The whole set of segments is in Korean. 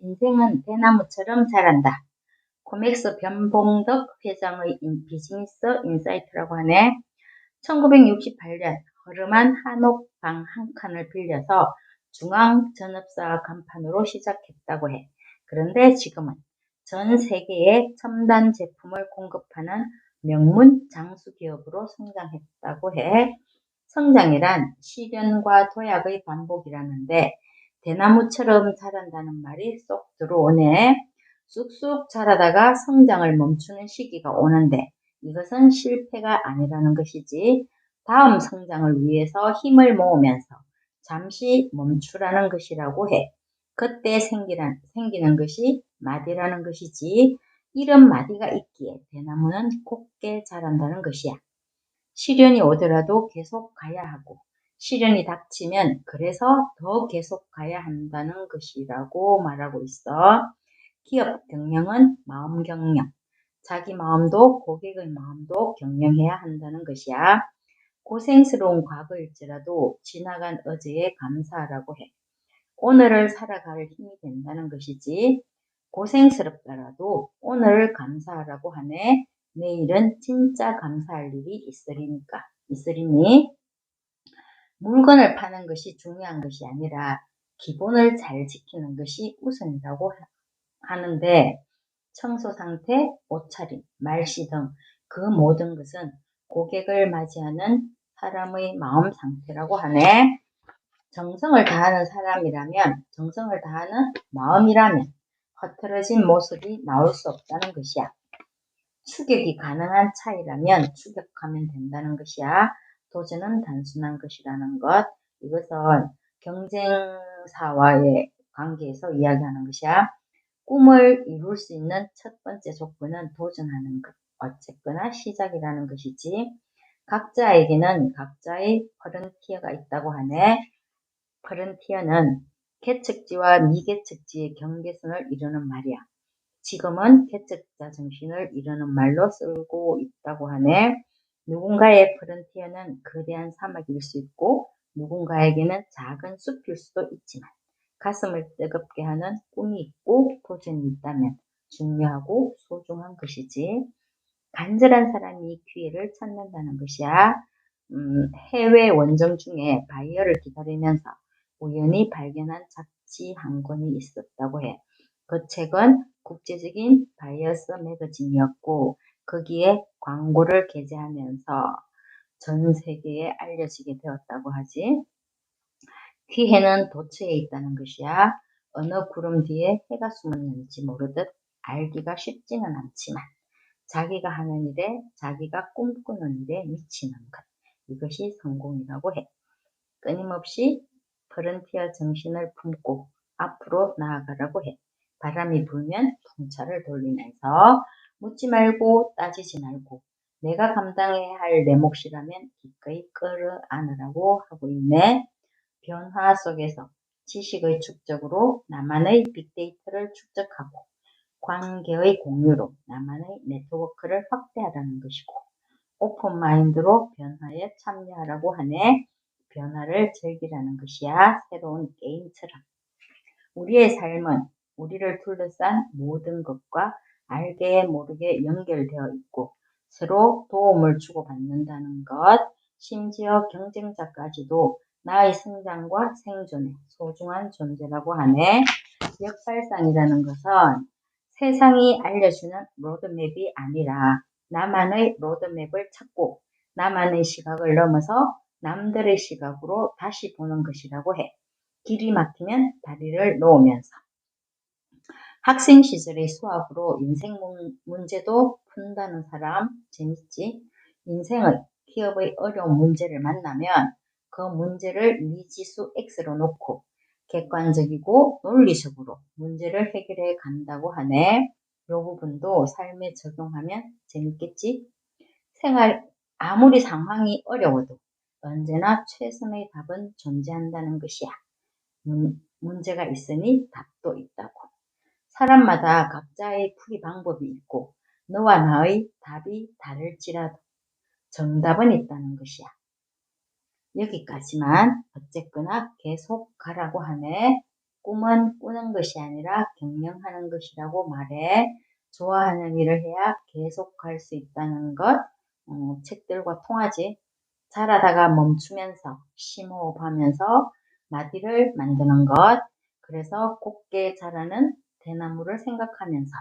인생은 대나무처럼 자란다. 코맥스 변봉덕 회장의 인- 비즈니스 인사이트라고 하네. 1968년 허름한 한옥 방 한 칸을 빌려서 중앙 전업사 간판으로 시작했다고 해. 그런데 지금은 전 세계에 첨단 제품을 공급하는 명문 장수 기업으로 성장했다고 해. 성장이란 시련과 도약의 반복이라는데 대나무처럼 자란다는 말이 쏙 들어오네. 쑥쑥 자라다가 성장을 멈추는 시기가 오는데 이것은 실패가 아니라는 것이지 다음 성장을 위해서 힘을 모으면서 잠시 멈추라는 것이라고 해. 그때 생기란, 생기는 것이 마디라는 것이지 이런 마디가 있기에 대나무는 곱게 자란다는 것이야. 시련이 오더라도 계속 가야 하고 시련이 닥치면 그래서 더 계속 가야 한다는 것이라고 말하고 있어. 기업 경영은 마음 경영. 자기 마음도 고객의 마음도 경영해야 한다는 것이야. 고생스러운 과거일지라도 지나간 어제에 감사하라고 해. 오늘을 살아갈 힘이 된다는 것이지. 고생스럽더라도 오늘을 감사하라고 하네. 내일은 진짜 감사할 일이 있으리니까, 있으리니. 물건을 파는 것이 중요한 것이 아니라 기본을 잘 지키는 것이 우선이라고 하- 하는데 청소 상태, 옷차림, 말씨 등 그 모든 것은 고객을 맞이하는 사람의 마음 상태라고 하네. 정성을 다하는 사람이라면, 정성을 다하는 마음이라면 허틀어진 모습이 나올 수 없다는 것이야. 추격이 가능한 차이라면 추격하면 된다는 것이야. 도전은 단순한 것이라는 것. 이것은 경쟁사와의 관계에서 이야기하는 것이야. 꿈을 이룰 수 있는 첫 번째 조건은 도전하는 것. 어쨌거나 시작이라는 것이지. 각자에게는 각자의 퍼런티어가 있다고 하네. 퍼런티어는 개척지와 미개척지의 경계선을 이루는 말이야. 지금은 개척자 정신을 이루는 말로 쓰고 있다고 하네. 누군가의 프런티어는 거대한 사막일 수 있고 누군가에게는 작은 숲일 수도 있지만 가슴을 뜨겁게 하는 꿈이 있고 도전이 있다면 중요하고 소중한 것이지. 간절한 사람이 이 기회를 찾는다는 것이야. 음, 해외 원정 중에 바이어를 기다리면서 우연히 발견한 잡지 한 권이 있었다고 해. 그 책은 국제적인 바이어스 매거진이었고 거기에 광고를 게재하면서 전 세계에 알려지게 되었다고 하지. 기회는 도처에 있다는 것이야. 어느 구름 뒤에 해가 숨었는지 모르듯 알기가 쉽지는 않지만 자기가 하는 일에 자기가 꿈꾸는 일에 미치는 것. 이것이 성공이라고 해. 끊임없이 프런티어 정신을 품고 앞으로 나아가라고 해. 바람이 불면 풍차를 돌리면서 묻지 말고 따지지 말고 내가 감당해야 할 내 몫이라면 기꺼이 끌어안으라고 하고 있네. 변화 속에서 지식의 축적으로 나만의 빅데이터를 축적하고 관계의 공유로 나만의 네트워크를 확대하라는 것이고 오픈 마인드로 변화에 참여하라고 하네. 변화를 즐기라는 것이야. 새로운 게임 처럼. 우리의 삶은 우리를 둘러싼 모든 것과 알게 모르게 연결되어 있고 서로 도움을 주고받는다는 것, 심지어 경쟁자까지도 나의 성장과 생존에 소중한 존재라고 하네. 역발상이라는 것은 세상이 알려주는 로드맵이 아니라 나만의 로드맵을 찾고 나만의 시각을 넘어서 남들의 시각으로 다시 보는 것이라고 해. 길이 막히면 다리를 놓으면서. 학생 시절의 수학으로 인생 문- 문제도 푼다는 사람 재밌지? 인생의 기업의 어려운 문제를 만나면 그 문제를 미지수 X로 놓고 객관적이고 논리적으로 문제를 해결해 간다고 하네. 요 부분도 삶에 적용하면 재밌겠지? 생활, 아무리 상황이 어려워도 언제나 최선의 답은 존재한다는 것이야. 문, 문제가 있으니 답도 있다고. 사람마다 각자의 풀이 방법이 있고 너와 나의 답이 다를지라도 정답은 있다는 것이야. 여기까지만 어쨌거나 계속 가라고 하네. 꿈은 꾸는 것이 아니라 경영하는 것이라고 말해 좋아하는 일을 해야 계속 갈 수 있다는 것 어, 책들과 통하지 자라다가 멈추면서 심호흡하면서 마디를 만드는 것 그래서 곱게 자라는 대나무를 생각하면서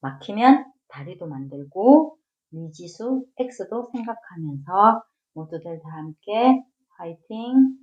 막히면 다리도 만들고 미지수 X도 생각하면서 모두들 다 함께 화이팅